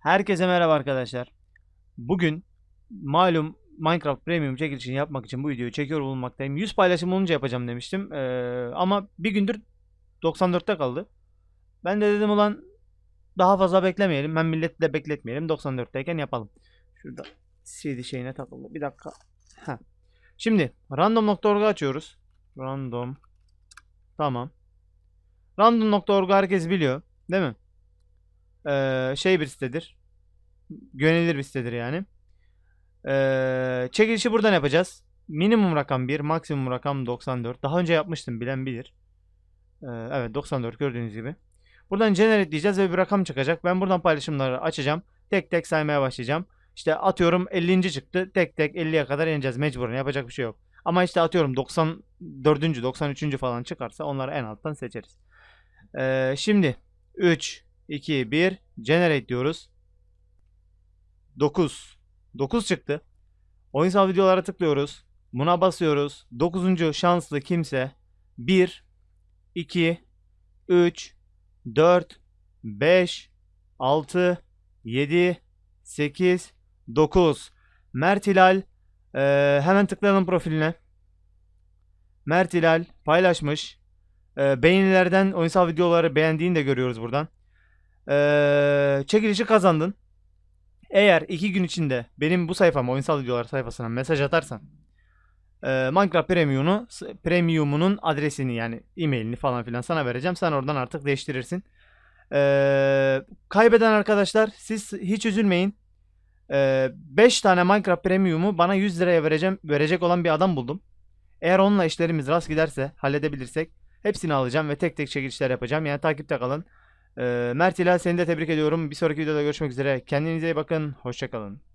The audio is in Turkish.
Herkese merhaba arkadaşlar. Bugün malum Minecraft Premium çekilişini yapmak için bu videoyu çekiyor bulunmaktayım. 100 paylaşım olunca yapacağım demiştim. Ee, ama bir gündür 94'te kaldı. Ben de dedim ulan daha fazla beklemeyelim. Ben milleti de bekletmeyelim. 94'teyken yapalım. Şurada CD şeyine takıldı. Bir dakika. Heh. Şimdi random.org'u açıyoruz. Random. Tamam. Random.org'u herkes biliyor. Değil mi? Ee, şey bir sitedir. Güvenilir bir sitedir yani. Ee, çekilişi buradan yapacağız. Minimum rakam 1, maksimum rakam 94. Daha önce yapmıştım bilen bilir. Ee, evet 94 gördüğünüz gibi. Buradan generate diyeceğiz ve bir rakam çıkacak. Ben buradan paylaşımları açacağım. Tek tek saymaya başlayacağım. İşte atıyorum 50. çıktı. Tek tek 50'ye kadar ineceğiz mecburen. Yapacak bir şey yok. Ama işte atıyorum 94. 93. falan çıkarsa onları en alttan seçeriz. Ee, şimdi 3, 2, 1 generate diyoruz. 9. 9 çıktı. Oyunsal videolara tıklıyoruz. Buna basıyoruz. 9. şanslı kimse 1, 2, 3, 4, 5, 6, 7, 8, 9. Mert Hilal. Ee, hemen tıklayalım profiline. Mert Hilal paylaşmış. Ee, beğenilerden oyunsal videoları beğendiğini de görüyoruz buradan. Ee, çekilişi kazandın. Eğer iki gün içinde benim bu sayfama oyunsal videolar sayfasına mesaj atarsan e, Minecraft Premium'unu Premium'unun adresini yani e-mailini falan filan sana vereceğim. Sen oradan artık değiştirirsin. Ee, kaybeden arkadaşlar siz hiç üzülmeyin. 5 tane Minecraft Premium'u bana 100 liraya vereceğim verecek olan bir adam buldum. Eğer onunla işlerimiz rast giderse halledebilirsek hepsini alacağım ve tek tek çekilişler yapacağım. Yani takipte kalın. Ee, Mert İlal seni de tebrik ediyorum. Bir sonraki videoda görüşmek üzere. Kendinize iyi bakın. Hoşçakalın.